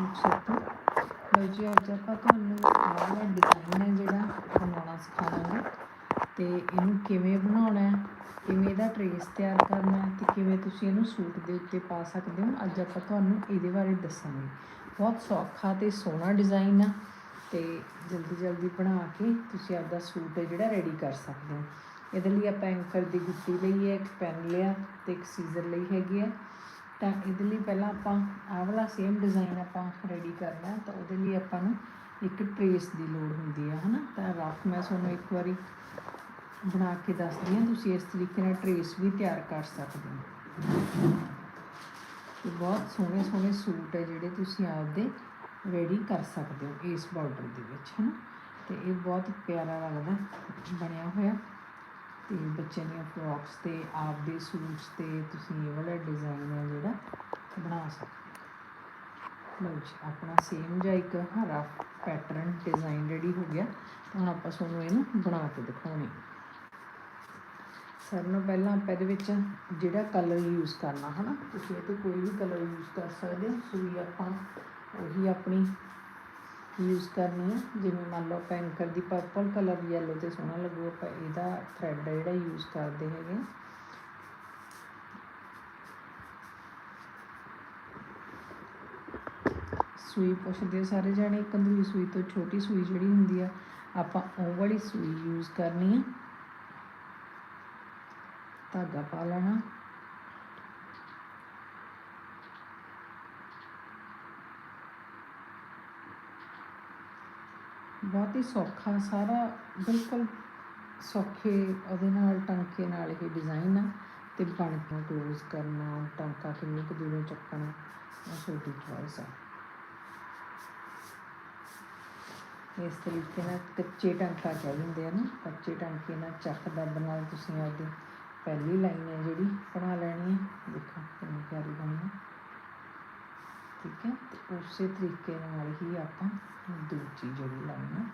ਮੁਕਤਸਰ ਤੋਂ ਲਓ ਜੀ, ਅੱਜ ਆਪਾਂ ਤੁਹਾਨੂੰ ਵਾਲਾ ਡਿਜ਼ਾਈਨ ਹੈ ਜਿਹੜਾ ਬਣਾਉਣਾ ਸਿਖਾਵਾਂਗੇ ਤੇ ਇਹਨੂੰ ਕਿਵੇਂ ਬਣਾਉਣਾ ਹੈ, ਕਿਵੇਂ ਇਹਦਾ ਟਰੇਸ ਤਿਆਰ ਕਰਨਾ ਹੈ ਤੇ ਕਿਵੇਂ ਤੁਸੀਂ ਇਹਨੂੰ ਸੂਟ ਦੇ ਉੱਤੇ ਪਾ ਸਕਦੇ ਹੋ, ਅੱਜ ਆਪਾਂ ਤੁਹਾਨੂੰ ਇਹਦੇ ਬਾਰੇ ਦੱਸਾਂਗੇ। ਬਹੁਤ ਸੌਖਾ ਤੇ ਸੋਹਣਾ ਡਿਜ਼ਾਈਨ ਆ ਤੇ ਜਲਦੀ ਜਲਦੀ ਬਣਾ ਕੇ ਤੁਸੀਂ ਆਪਦਾ ਸੂਟ ਹੈ ਜਿਹੜਾ ਰੈਡੀ ਕਰ ਸਕਦੇ ਹੋ। ਇਹਦੇ ਲਈ ਆਪਾਂ ਐਂਕਰ ਦੀ ਗੁੱਤੀ ਲਈ ਹੈ, ਇੱਕ ਪੈਨ ਲਿਆ ਤੇ ਇੱਕ ਸੀਜ਼ਰ ਲਈ ਹੈਗੀ ਹੈ ਤਾਂ ਇਹਦੇ ਲਈ ਪਹਿਲਾਂ ਆਪਾਂ ਆਹ ਵਾਲਾ ਸੇਮ ਡਿਜ਼ਾਈਨ ਆਪਾਂ ਰੈਡੀ ਕਰਨਾ ਤਾਂ ਉਹਦੇ ਲਈ ਆਪਾਂ ਨੂੰ ਇੱਕ ਟਰੇਸ ਦੀ ਲੋੜ ਹੁੰਦੀ ਹੈ, ਹਨਾ? ਤਾਂ ਰਫ ਮੈਂ ਤੁਹਾਨੂੰ ਇੱਕ ਵਾਰੀ ਬਣਾ ਕੇ ਦੱਸਦੀ ਹਾਂ, ਤੁਸੀਂ ਇਸ ਤਰੀਕੇ ਨਾਲ ਟਰੇਸ ਵੀ ਤਿਆਰ ਕਰ ਸਕਦੇ ਹੋ। ਤੇ ਬਹੁਤ ਸੋਹਣੇ ਸੋਹਣੇ ਸੂਟ ਹੈ ਜਿਹੜੇ ਤੁਸੀਂ ਆਪਦੇ ਰੈਡੀ ਕਰ ਸਕਦੇ ਹੋ ਇਸ ਬਾਰਡਰ ਦੇ ਵਿੱਚ, ਹਨਾ? ਤੇ ਇਹ ਬਹੁਤ ਪਿਆਰਾ ਲੱਗਦਾ, ਬਣਿਆ ਹੋਇਆ। ਤੇ ਬੱਚਿਆਂ ਦੀਆਂ ਫਰੋਕਸ ਤੇ ਆਪਦੇ ਸੂਟਸ ਤੇ ਤੁਸੀਂ ਇਹ ਵਾਲਾ ਡਿਜ਼ਾਈਨ ਹੈ ਜਿਹੜਾ ਬਣਾ ਸਕਦੇ ਲਓ ਜੀ, ਆਪਣਾ ਸੇਮ ਜਿਹਾ ਇੱਕ ਹਰਾ ਪੈਟਰਨ ਡਿਜ਼ਾਈਨ ਰੈਡੀ ਹੋ ਗਿਆ ਤਾਂ ਹੁਣ ਆਪਾਂ ਤੁਹਾਨੂੰ ਇਹਨੂੰ ਬਣਾ ਕੇ ਦਿਖਾਉਣੀ। ਸਭ ਨੂੰ ਪਹਿਲਾਂ ਆਪਾਂ ਇਹਦੇ ਵਿੱਚ ਜਿਹੜਾ ਕਲਰ ਯੂਜ਼ ਕਰਨਾ, ਹਨਾ? ਤੁਸੀਂ ਇਹ ਤੇ ਕੋਈ ਵੀ ਕਲਰ ਯੂਜ਼ ਕਰ ਸਕਦੇ ਹੋ ਸੂਈ ਆਪਾਂ ਉਹੀ ਆਪਣੀ ਯੂਜ਼ ਕਰਨੀ ਹੈ ਜਿਵੇਂ ਮੰਨ ਲਓ ਆਪਾਂ ਐਂਕਰ ਦੀ ਪਰਪਲ ਕਲਰ ਯੈਲੋ ਤੇ ਸੋਹਣਾ ਲੱਗੂ, ਆਪਾਂ ਇਹਦਾ ਥ੍ਰੈਡ ਜਿਹੜਾ ਯੂਜ਼ ਕਰਦੇ ਹੈਗੇ ਸੂਈ ਪੁੱਛਦੇ ਸਾਰੇ ਜਾਣੇ ਕੰਦੂਰੀ ਸੂਈ ਤੋਂ ਛੋਟੀ ਸੂਈ ਜਿਹੜੀ ਹੁੰਦੀ ਆ, ਆਪਾਂ ਉਹ ਵਾਲੀ ਸੂਈ ਯੂਜ਼ ਕਰਨੀ ਆ। ਧਾਗਾ ਪਾ ਲੈਣਾ। ਬਹੁਤ ਹੀ ਸੌਖਾ, ਸਾਰਾ ਬਿਲਕੁਲ ਸੌਖੇ ਉਹਦੇ ਨਾਲ, ਟਾਂਕੇ ਨਾਲ ਇਹ ਡਿਜ਼ਾਈਨ ਆ ਤੇ ਬਣ ਕੇ ਕਲੋਜ਼ ਕਰਨਾ, ਟਾਂਕਾ ਕਿੰਨੀ ਕੁ ਦੂਰੋਂ ਚੱਕਣਾ ਉਹ ਛੋਟੀ ਚੋਇਸ ਆ। ਇਸ ਤਰੀਕੇ ਨਾਲ ਕੱਚੇ ਟਾਂਕਾ ਕਹਿ ਦਿੰਦੇ ਆ ਨਾ, ਕੱਚੇ ਟਾਂਕੇ ਨਾਲ ਚੱਕ ਦੱਬ ਨਾਲ ਤੁਸੀਂ ਆਪਦੀ ਪਹਿਲੀ ਲਾਈਨ ਹੈ ਜਿਹੜੀ ਬਣਾ ਲੈਣੀ ਹੈ ਦੇਖੋ ਕਿੰਨੀ ਪਿਆਰੀ ਬਣੀ ਹੈ ਠੀਕ ਹੈ? ਤੇ ਉਸੇ ਤਰੀਕੇ ਨਾਲ ਹੀ ਆਪਾਂ ਦੂਜੀ ਜਿਹੜੀ ਲਾਈਨ ਹੈ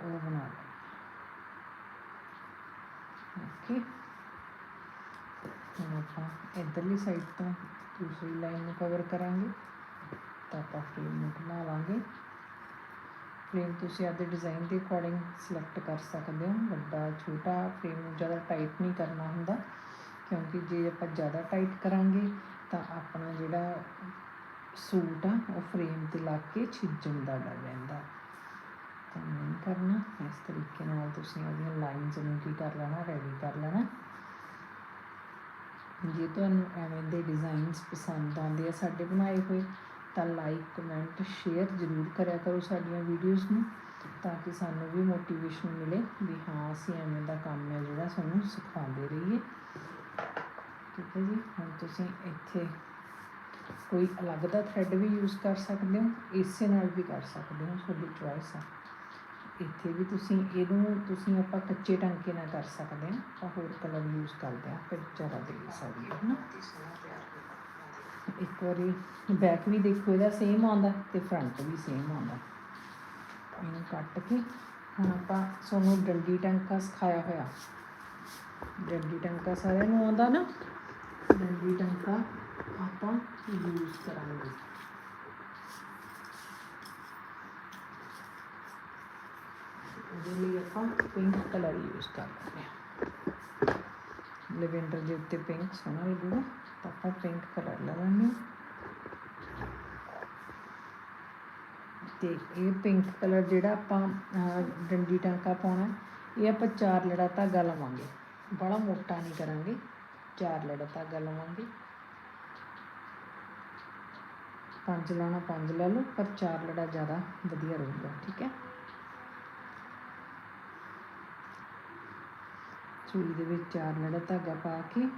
ਉਹ ਬਣਾ ਲੈਣੀ ਓਕੇ। ਹੁਣ ਆਪਾਂ ਇਧਰਲੀ ਸਾਈਡ ਤੋਂ ਦੂਸਰੀ ਲਾਈਨ ਨੂੰ ਕਵਰ ਕਰਾਂਗੇ, ਤਾਂ ਆਪਾਂ ਫਰੇਮ ਨੂੰ ਬਣਾ ਲਾਂਗੇ। ਫਰੇਮ ਤੁਸੀਂ ਆਪਦੇ ਡਿਜ਼ਾਈਨ ਦੇ ਅਕੋਰਡਿੰਗ ਸਿਲੈਕਟ ਕਰ ਸਕਦੇ ਹੋ। ਵੱਡਾ, ਛੋਟਾ ਫਰੇਮ ਨੂੰ ਜ਼ਿਆਦਾ ਟਾਈਟ ਨਹੀਂ ਕਰਨਾ ਹੁੰਦਾ, ਕਿਉਂਕਿ ਜੇ ਆਪਾਂ ਜ਼ਿਆਦਾ ਟਾਈਟ ਕਰਾਂਗੇ, ਤਾਂ ਆਪਣਾ ਜਿਹੜਾ ਸੂਟ ਆ, ਉਹ ਫਰੇਮ ਤੇ ਲੱਗ ਕੇ ਛਿੱਜਣ ਦਾ ਡਰ ਰਹਿੰਦਾ। ਤਾਂ ਨਹੀਂ ਕਰਨਾ, ਇਸ ਤਰੀਕੇ ਨਾਲ ਤੁਸੀਂ ਉਹਦੀਆਂ ਲਾਈਨਸ ਨੂੰ ਕੀ ਕਰ ਲੈਣਾ ਰੈਡੀ ਕਰ ਲੈਣਾ। ਜੇ ਤੁਹਾਨੂੰ ਐਵੇਂ ਦੇ ਡਿਜ਼ਾਈਨਸ ਪਸੰਦ ਆਉਂਦੇ ਆ ਸਾਡੇ ਬਣਾਏ ਹੋਏ, ਤਾਂ ਲਾਈਕ ਕਮੈਂਟ ਸ਼ੇਅਰ ਜ਼ਰੂਰ ਕਰਿਆ ਕਰੋ ਸਾਡੀਆਂ ਵੀਡੀਓਜ਼ ਨੂੰ, ਤਾਂ ਕਿ ਸਾਨੂੰ ਵੀ ਮੋਟੀਵੇਸ਼ਨ ਮਿਲੇ ਵੀ ਹਾਂ, ਅਸੀਂ ਐਵੇਂ ਦਾ ਕੰਮ ਹੈ ਜਿਹੜਾ ਸਾਨੂੰ ਸਿਖਾਉਂਦੇ ਰਹੀਏ। ਠੀਕ ਹੈ ਜੀ, ਹੁਣ ਤੁਸੀਂ ਇੱਥੇ ਕੋਈ ਅਲੱਗ ਦਾ ਥ੍ਰੈਡ ਵੀ ਯੂਜ਼ ਕਰ ਸਕਦੇ ਹੋ, ਇਸੇ ਨਾਲ ਵੀ ਕਰ ਸਕਦੇ ਹੋ, ਤੁਹਾਡੀ ਚੋਇਸ ਆ। ਇੱਥੇ ਵੀ ਤੁਸੀਂ ਇਹਨੂੰ, ਤੁਸੀਂ ਆਪਾਂ ਕੱਚੇ ਟਾਂਕੇ ਨਾਲ ਕਰ ਸਕਦੇ ਹਾਂ, ਆਪਾਂ ਹੋਰ ਕਲਰ ਯੂਜ਼ ਕਰਦੇ ਹਾਂ, ਫਿਰ ਜ਼ਿਆਦਾ ਦੇ ਸਕਦੀ ਹੈ ਨਾ ਇੱਕ ਵਾਰੀ ਬੈਕ ਵੀ ਦੇਖੋ, ਇਹਦਾ ਸੇਮ ਆਉਂਦਾ ਤੇ ਫਰੰਟ ਵੀ ਸੇਮ ਆਉਂਦਾ। ਇਹਨੂੰ ਕੱਟ ਕੇ ਹੁਣ ਆਪਾਂ ਤੁਹਾਨੂੰ ਡੰਡੀ ਟਾਂਕਾ ਸਿਖਾਇਆ ਹੋਇਆ। ਡੰਡੀ ਟਾਂਕਾ ਸਾਰਿਆਂ ਨੂੰ ਆਉਂਦਾ ਨਾ? ਡੰਡੀ ਟਾਂਕਾ ਯੂਜ਼ ਕਰਾਂਗੇ ਉਹਦੇ ਲਈ ਆਪਾਂ ਪਿੰਕ ਕਲਰ ਯੂਜ਼ ਕਰਦੇ ਹਾਂ ਲਵੈਂਡਰ ਦੇ ਉੱਤੇ ਪਿੰਕ ਸੋਹਣਾ ਲੱਗੂਗਾ ਤਾਂ ਆਪਾਂ ਪਿੰਕ ਕਲਰ ਲੈ ਤੇ ਇਹ ਪਿੰਕ ਕਲਰ ਜਿਹੜਾ ਆਪਾਂ ਡੰਡੀ ਟਾਂਕਾ ਪਾਉਣਾ ਇਹ ਆਪਾਂ ਚਾਰ ਲੜਾ ਧਾਗਾ ਲਵਾਂਗੇ ਬੜਾ ਮੋਟਾ ਨਹੀਂ ਕਰਾਂਗੇ ਚਾਰ ਲੜਾ ਧਾਗਾ ਲਵਾਂਗੇ ਪੰਜ ਲਾਣਾ ਪੰਜ ਲੈ ਲਓ, ਪਰ ਚਾਰ ਲੜਾ ਜ਼ਿਆਦਾ ਵਧੀਆ ਰਹੂਗਾ, ਠੀਕ ਹੈ? ਸੂਈ ਦੇ ਵਿੱਚ ਚਾਰ ਲੜਾ ਧਾਗਾ ਪਾ ਕੇ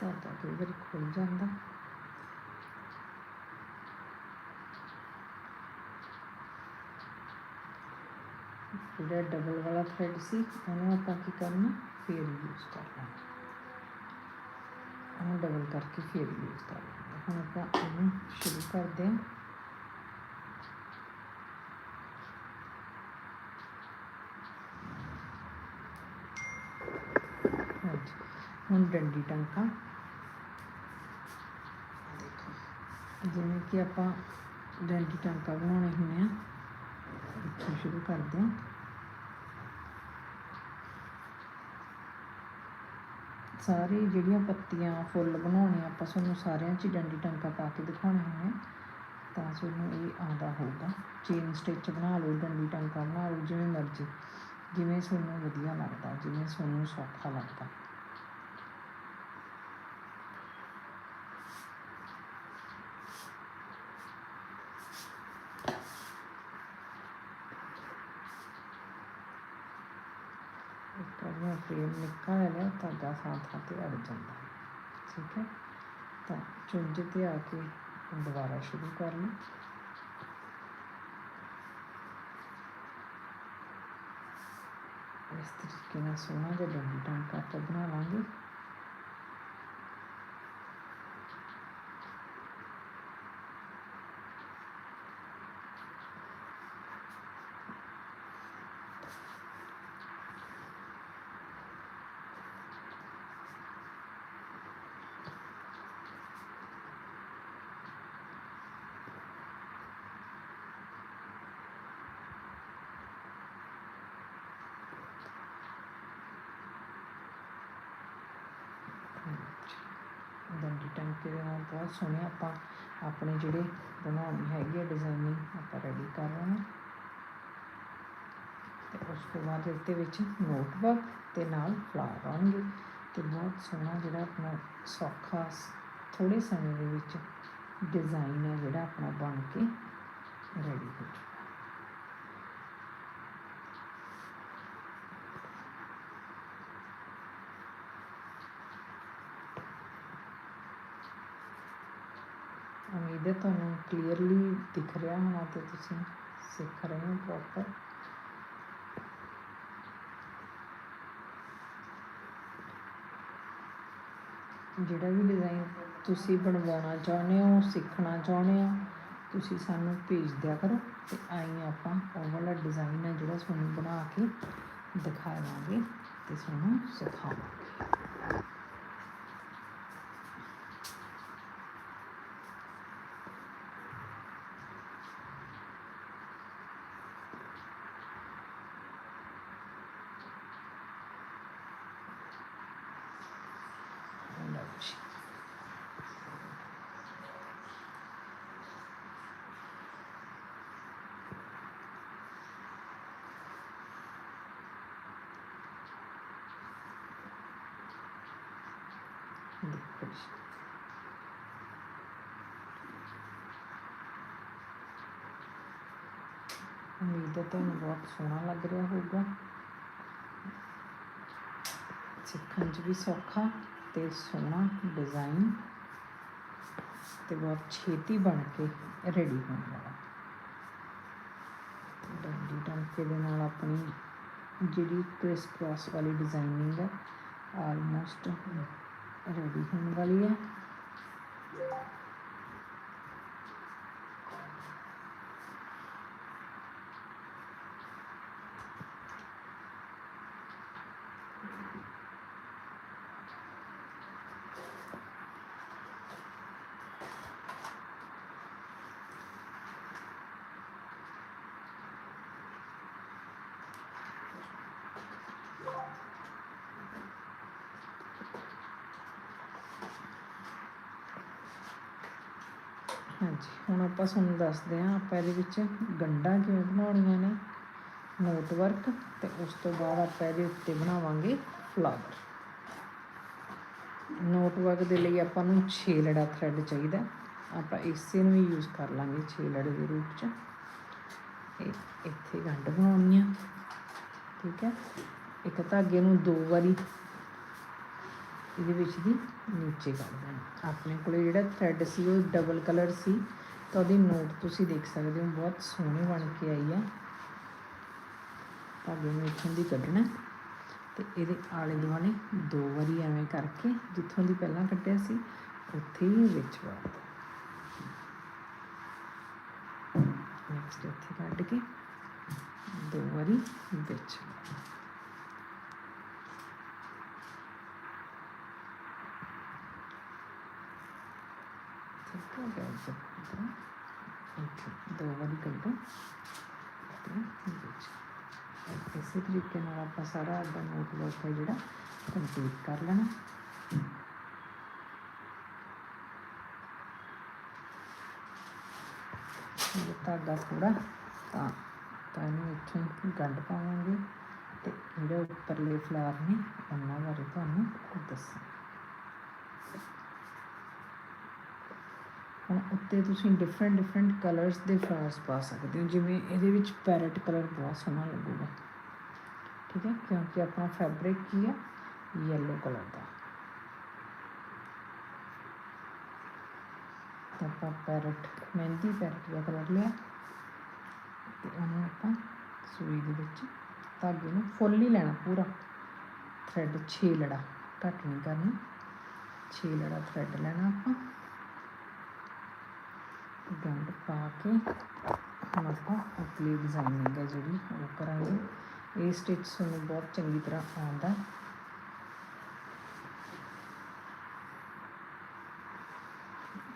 ਧਾਗਾ ਕਈ ਵਾਰੀ ਖੁੱਲ ਜਾਂਦਾ। ਜਿਹੜਾ ਡਬਲ ਵਾਲਾ ਥ੍ਰੈਡ ਸੀ, ਉਹਨੂੰ ਆਪਾਂ ਕੀ ਕਰਨਾ? ਫੇਰ ਯੂਜ਼ ਕਰਨਾ। ਉਹਨੂੰ ਡਬਲ ਕਰਕੇ ਫੇਰ ਯੂਜ਼ ਕਰਨਾ ਹੁਣ ਆਪਾਂ ਇਹਨੂੰ ਸ਼ੁਰੂ ਕਰਦੇ ਹਾਂ ਹਾਂਜੀ ਹੁਣ ਡੰਡੀ ਟਾਂਕਾ ਦੇਖੋ ਜਿਵੇਂ ਕਿ ਆਪਾਂ ਡੰਡੀ ਟਾਂਕਾ ਬਣਾਉਣੇ ਹੁੰਦੇ ਆ ਇੱਥੋਂ ਸ਼ੁਰੂ ਕਰਦੇ ਹਾਂ ਸਾਰੇ ਜਿਹੜੀਆਂ ਪੱਤੀਆਂ ਫੁੱਲ ਬਣਾਉਣੇ ਆਪਾਂ ਤੁਹਾਨੂੰ ਸਾਰਿਆਂ 'ਚ ਡੰਡੀ ਟਾਂਕਾ ਪਾ ਕੇ ਦਿਖਾਉਣੇ ਹੁੰਦੇ ਤਾਂ ਤੁਹਾਨੂੰ ਇਹ ਆਉਂਦਾ ਹੋਊਗਾ। ਚੇਨ ਸਟਿਚ ਬਣਾ ਲਓ, ਡੰਡੀ ਟਾਂਕਾ ਬਣਾ ਲਓ, ਜਿਵੇਂ ਮਰਜ਼ੀ। ਜਿਵੇਂ ਤੁਹਾਨੂੰ ਵਧੀਆ ਲੱਗਦਾ, ਜਿਵੇਂ ਤੁਹਾਨੂੰ ਸੌਖਾ ਲੱਗਦਾ। ਇੱਕ ਵਾਰ ਫਰੇਮ ਨਿੱਕਾ ਧਾਗਾ ਥਾਂ ਥਾਂ ਤੇ ਅੜ ਜਾਂਦਾ। ਠੀਕ ਹੈ? ਤਾਂ ਚੁੰਝ ਤੇ ਆ ਕੇ ਦੁਬਾਰਾ ਸ਼ੁਰੂ ਕਰ ਲਓ ਇਸ ਤਰੀਕੇ ਨਾਲ ਸੋਹਣਾ ਜਿਹਾ ਡੰਡੀ ਟਾਂਕਾ ਆਪਾਂ ਬਣਾ ਲਾਂਗੇ ਡੰਡੀ ਟਾਂਕੇ ਦੇ ਨਾਲ ਬਹੁਤ ਸੋਹਣੇ ਆਪਾਂ, ਆਪਣੇ ਜਿਹੜੇ ਬਣਾਉਣੀ ਹੈਗੀ ਹੈ ਡਿਜ਼ਾਈਨਿੰਗ ਆਪਾਂ ਰੈਡੀ ਕਰ ਰਹੇ ਹਾਂ। ਤੇ ਉਸ ਤੋਂ ਬਾਅਦ ਇਹਦੇ ਵਿੱਚ ਨੋਟਬੁੱਕ ਤੇ ਨਾਲ ਫਲਾਵਰ ਆਉਣਗੇ। ਤੇ ਬਹੁਤ ਸੋਹਣਾ ਜਿਹੜਾ ਆਪਣਾ ਸੌਖਾ ਥੋੜੇ ਸਮੇਂ ਦੇ ਵਿੱਚ ਡਿਜ਼ਾਈਨ ਹੈ ਜਿਹੜਾ ਆਪਣਾ ਬਣ ਕੇ ਰੈਡੀ ਹੋ ਜਾਊਗਾ ਉਮੀਦ ਹੈ ਤੁਹਾਨੂੰ ਕਲੀਅਰਲੀ ਦਿਖ ਰਿਹਾ ਹੋਣਾ ਤੇ ਤੁਸੀਂ ਸਿੱਖ ਰਹੇ ਹੋ ਪ੍ਰੋਪਰ ਜਿਹੜਾ ਵੀ ਡਿਜ਼ਾਈਨ ਤੁਸੀਂ ਬਣਵਾਉਣਾ ਚਾਹੁੰਦੇ ਹੋ, ਸਿੱਖਣਾ ਚਾਹੁੰਦੇ ਹੋ, ਤੁਸੀਂ ਸਾਨੂੰ ਭੇਜ ਦਿਆ ਕਰੋ ਤੇ ਆਈ ਆਪਾਂ ਉਹ ਵਾਲਾ ਡਿਜ਼ਾਈਨ ਹੈ ਜਿਹੜਾ ਤੁਹਾਨੂੰ ਬਣਾ ਕੇ ਦਿਖਾਵਾਂਗੇ ਤੇ ਤੁਹਾਨੂੰ ਸਿਖਾਵਾਂਗੇ ਲਓ ਜੀ ਦੇਖੋ ਜੀ ਉਮੀਦ ਹੈ ਤੁਹਾਨੂੰ ਬਹੁਤ ਸੋਹਣਾ ਲੱਗ ਰਿਹਾ ਹੋਊਗਾ। ਸਿੱਖਣ 'ਚ ਵੀ ਸੌਖਾ ਤੇ ਸੋਹਣਾ ਡਿਜ਼ਾਈਨ ਤੇ ਬਹੁਤ ਛੇਤੀ ਬਣ ਕੇ ਰੈਡੀ ਹੋਣ ਵਾਲਾ। ਡੰਡੀ ਟਾਂਕੇ ਦੇ ਨਾਲ ਆਪਣੀ ਜਿਹੜੀ ਕ੍ਰਿਸ ਕ੍ਰਾਸ ਵਾਲੀ ਡਿਜ਼ਾਈਨਿੰਗ ਹੈ ਆਲਮੋਸਟ ਰੈਡੀ ਹੋਣ ਹਾਂਜੀ, ਹੁਣ ਆਪਾਂ ਤੁਹਾਨੂੰ ਦੱਸਦੇ ਹਾਂ ਆਪਾਂ ਇਹਦੇ ਵਿੱਚ ਗੰਢਾਂ ਕਿਵੇਂ ਬਣਾਉਣੀਆਂ ਨੇ ਨੋਟ ਵਰਕ ਤੇ ਉਸ ਤੋਂ ਬਾਅਦ ਆਪਾਂ ਇਹਦੇ ਉੱਤੇ ਬਣਾਵਾਂਗੇ ਫਲਾਵਰ ਨੋਟ ਵਰਕ ਦੇ ਲਈ ਆਪਾਂ ਨੂੰ 6 ਲੜਾ ਥਰੈਡ ਚਾਹੀਦਾ ਆਪਾਂ ਇਸੇ ਨੂੰ ਹੀ ਯੂਜ਼ ਕਰ ਲਾਂਗੇ 6 ਲੜੇ ਦੇ ਰੂਪ ਚ। ਇਹ ਇੱਥੇ ਗੰਢ ਬਣਾਉਣੀ ਆ। ਠੀਕ ਹੈ। ਇੱਕ ਧਾਗੇ ਨੂੰ ਦੋ ਵਾਰੀ ਇਹਦੇ ਵਿੱਚ ਦੀ ਨੀਚੇ ਕਰ ਦੇਣਾ। ਆਪਣੇ ਕੋਲੇ ਜਿਹੜਾ ਥਰੈਡ ਸੀ, ਉਹ ਡਬਲ ਕਲਰ ਸੀ। ਤਾਂ ਉਹਦੀ ਨੋਟ ਤੁਸੀਂ ਦੇਖ ਸਕਦੇ ਹੋ, ਬਹੁਤ ਸੋਹਣੀ ਬਣ ਕੇ ਆਈ ਆ। ਧਾਗੇ ਨੂੰ ਇੱਥੋਂ ਦੀ ਕੱਢਣਾ। ਤੇ ਇਹਦੇ ਆਲੇ ਦੁਆਲੇ ਦੋ ਵਾਰੀ ਐਵੇਂ ਕਰਕੇ, ਜਿੱਥੋਂ ਦੀ ਪਹਿਲਾਂ ਕੱਟਿਆ ਸੀ, ਉੱਥੇ ਹੀ ਵਿੱਚ ਵਾਰ ਨੈਕਸਟ ਇੱਥੇ ਕੱਢ ਕੇ, ਦੋ ਵਾਰੀ ਵਿੱਚ ਪਾ ਦਿਓ। ਠੀਕ ਹੈ ਗੈਸ ਦਾ ਇੱਕ ਦੋ ਵਾਰੀ ਕੱਢੋ ਤੇ ਵਿੱਚ ਇਸੇ ਤਰੀਕੇ ਨਾਲ ਆਪਾਂ ਸਾਰਾ ਆਪਦਾ ਨੋਟ ਵਰਕ ਹੈ ਜਿਹੜਾ ਕੰਪਲੀਟ ਕਰ ਲੈਣਾ ਇਹ ਧਾਗਾ ਥੋੜਾ ਤਾਂ ਤਾਂ ਇਹਨੂੰ ਇੱਥੋਂ ਹੀ ਗੰਢ ਪਾਵਾਂਗੇ ਤੇ ਜਿਹੜੇ ਉੱਪਰਲੇ ਫਲਾਰ ਨੇ ਉਹਨਾਂ ਬਾਰੇ ਤੁਹਾਨੂੰ ਦੱਸਾਂ ਹੁਣ ਉੱਤੇ ਤੁਸੀਂ ਡਿਫਰੈਂਟ ਡਿਫਰੈਂਟ ਕਲਰਸ ਦੇ ਫਲਾਵਰਸ ਪਾ ਸਕਦੇ ਹੋ, ਜਿਵੇਂ ਇਹਦੇ ਵਿੱਚ ਪੈਰਟ ਕਲਰ ਬਹੁਤ ਸੋਹਣਾ ਲੱਗੂਗਾ। ਠੀਕ ਹੈ, ਕਿਉਂਕਿ ਆਪਣਾ ਫੈਬਰਿਕ ਕੀ ਹੈ? ਯੈਲੋ ਕਲਰ ਦਾ। ਤਾਂ ਆਪਾਂ ਪੈਰਟ ਮਹਿੰਦੀ ਪੈਰਟ ਦਾ ਕਲਰ ਲਿਆ। ਤੇ ਉਹਨੂੰ ਆਪਾਂ ਸੂਈ ਦੇ ਵਿੱਚ ਧਾਗੇ ਨੂੰ ਫੁੱਲ ਹੀ ਲੈਣਾ ਪੂਰਾ। ਥ੍ਰੈਡ 6 ਲੜਾ, ਘੱਟ ਨਹੀਂ ਕਰਨੀ। 6 ਲੜਾ ਥ੍ਰੈਡ ਲੈਣਾ ਆਪਾਂ। ਗੰਢ ਪਾ ਕੇ ਹੁਣ ਆਪਾਂ ਅਗਲੀ ਡਿਜ਼ਾਈਨਿੰਗ ਹੈ ਜਿਹੜੀ ਉਹ ਕਰਾਂਗੇ। ਇਹ ਸਟਿਚ ਤੁਹਾਨੂੰ ਬਹੁਤ ਚੰਗੀ ਤਰ੍ਹਾਂ ਆਉਂਦਾ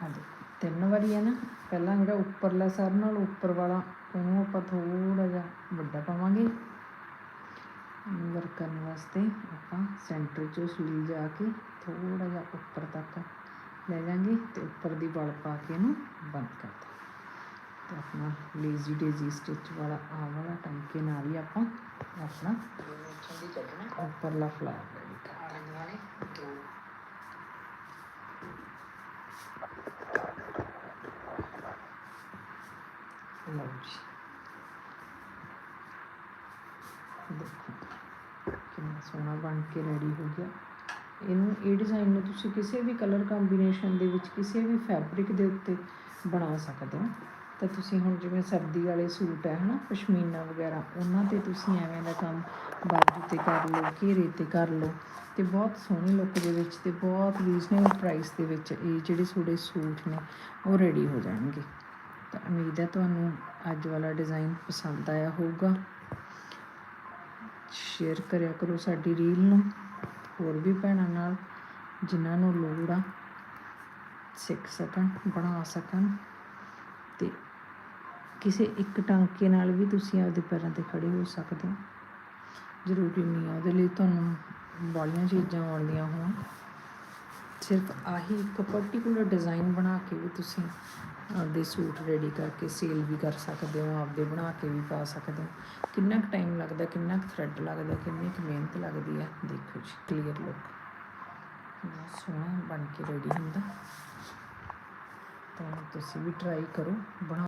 ਹਾਂਜੀ ਤਿੰਨ ਵਾਰੀ ਹੈ ਨਾ, ਪਹਿਲਾਂ ਜਿਹੜਾ ਉੱਪਰਲਾ ਸਰ ਨਾਲ ਉੱਪਰ ਵਾਲਾ, ਉਹਨੂੰ ਆਪਾਂ ਥੋੜਾ ਜਿਹਾ ਵੱਡਾ ਪਾਵਾਂਗੇ। ਵਰਕ ਕਰਨ ਵਾਸਤੇ ਆਪਾਂ ਸੈਂਟਰ 'ਚੋਂ ਸੂਈ ਜਾ ਕੇ ਥੋੜਾ ਜਿਹਾ ਉੱਪਰ ਤੱਕ ਲੈ ਜਾਾਂਗੇ ਤੇ ਉੱਪਰ ਦੀ ਬਲ ਪਾ ਕੇ ਇਹਨੂੰ ਬੰਦ ਕਰ ਦਾਂ ਤੇ ਆਪਣਾ ਲੇਜ਼ੀ ਡੇਜ਼ੀ ਸਟਿਚ ਵਾਲਾ ਆ ਵਾਲਾ ਟਾਂਕੇ ਨਾਲ ਹੀ ਆਪਾਂ ਆਪਣਾ ਉੱਪਰਲਾ ਫਲਾਰ ਰੈਡੀ ਕਰ ਲਓ ਜੀ। ਦੇਖੋ, ਕਿੰਨਾ ਸੋਹਣਾ ਬਣ ਕੇ ਰੈਡੀ ਹੋ ਗਿਆ। ਇਹਨੂੰ, ਇਹ ਡਿਜ਼ਾਈਨ ਨੂੰ ਤੁਸੀਂ ਕਿਸੇ ਵੀ ਕਲਰ ਕੰਬੀਨੇਸ਼ਨ ਦੇ ਵਿੱਚ ਕਿਸੇ ਵੀ ਫੈਬਰਿਕ ਦੇ ਉੱਤੇ ਬਣਾ ਸਕਦੇ ਹੋ। ਤਾਂ ਤੁਸੀਂ ਹੁਣ ਜਿਵੇਂ ਸਰਦੀ ਵਾਲੇ ਸੂਟ ਹੈ, ਹਨਾ, ਪਸ਼ਮੀਨਾ ਵਗੈਰਾ, ਉਹਨਾਂ ਤੇ ਤੁਸੀਂ ਐਵੇਂ ਦਾ ਕੰਮ ਬਾਜੂ ਤੇ ਕਰ ਲਓ, ਘੇਰੇ ਤੇ ਕਰ ਲਓ ਤੇ ਬਹੁਤ ਸੋਹਣੀ ਲੁੱਕ ਦੇ ਵਿੱਚ ਤੇ ਬਹੁਤ ਰੀਜ਼ਨੇਬਲ ਪ੍ਰਾਈਸ ਦੇ ਵਿੱਚ ਇਹ ਜਿਹੜੇ ਤੁਹਾਡੇ ਸੂਟ ਨੇ, ਉਹ ਰੈਡੀ ਹੋ ਜਾਣਗੇ। ਤਾਂ ਉਮੀਦ ਹੈ ਤੁਹਾਨੂੰ ਅੱਜ ਵਾਲਾ ਡਿਜ਼ਾਈਨ ਪਸੰਦ ਆਇਆ ਹੋਊਗਾ। ਸ਼ੇਅਰ ਕਰਿਆ ਕਰੋ ਸਾਡੀ ਰੀਲ ਨੂੰ। ਹੋਰ ਵੀ ਭੈਣਾਂ ਨਾਲ ਜਿਨ੍ਹਾਂ ਨੂੰ ਲੋੜ ਆ, ਸਿੱਖ ਸਕਣ, ਬਣਾ ਸਕਣ ਤੇ ਕਿਸੇ ਇੱਕ ਟਾਂਕੇ ਨਾਲ ਵੀ ਤੁਸੀਂ ਆਪਦੇ ਪੈਰਾਂ ਤੇ ਖੜੇ ਹੋ ਸਕਦੇ ਹੋ। ਜ਼ਰੂਰੀ ਨਹੀਂ ਆ ਉਹਦੇ ਲਈ ਤੁਹਾਨੂੰ ਬਾਲੀਆਂ ਚੀਜ਼ਾਂ ਆਉਂਦੀਆਂ ਹੋਣ ਸਿਰਫ ਆਹੀ ਇੱਕ ਪਾਰਟਿਕੂਲਰ ਡਿਜ਼ਾਈਨ ਬਣਾ ਕੇ ਵੀ ਤੁਸੀਂ ਆਪਦੇ ਸੂਟ ਰੈਡੀ ਕਰਕੇ ਸੇਲ ਵੀ ਕਰ ਸਕਦੇ ਹੋ, ਆਪਦੇ ਬਣਾ ਕੇ ਵੀ ਪਾ ਸਕਦੇ ਹੋ। ਕਿੰਨਾ ਕੁ ਟਾਈਮ ਲੱਗਦਾ, ਕਿੰਨਾ ਕੁ ਥਰੈਡ ਲੱਗਦਾ, ਕਿੰਨੀ ਕੁ ਮਿਹਨਤ ਲੱਗਦੀ ਹੈ, ਦੇਖੋ ਜੀ ਕਲੀਅਰ ਲੁੱਕ ਬਹੁਤ ਸੋਹਣਾ ਬਣ ਕੇ ਰੈਡੀ ਹੁੰਦਾ। ਤਾਂ ਤੁਸੀਂ ਵੀ ਟਰਾਈ ਕਰੋ, ਬਣਾ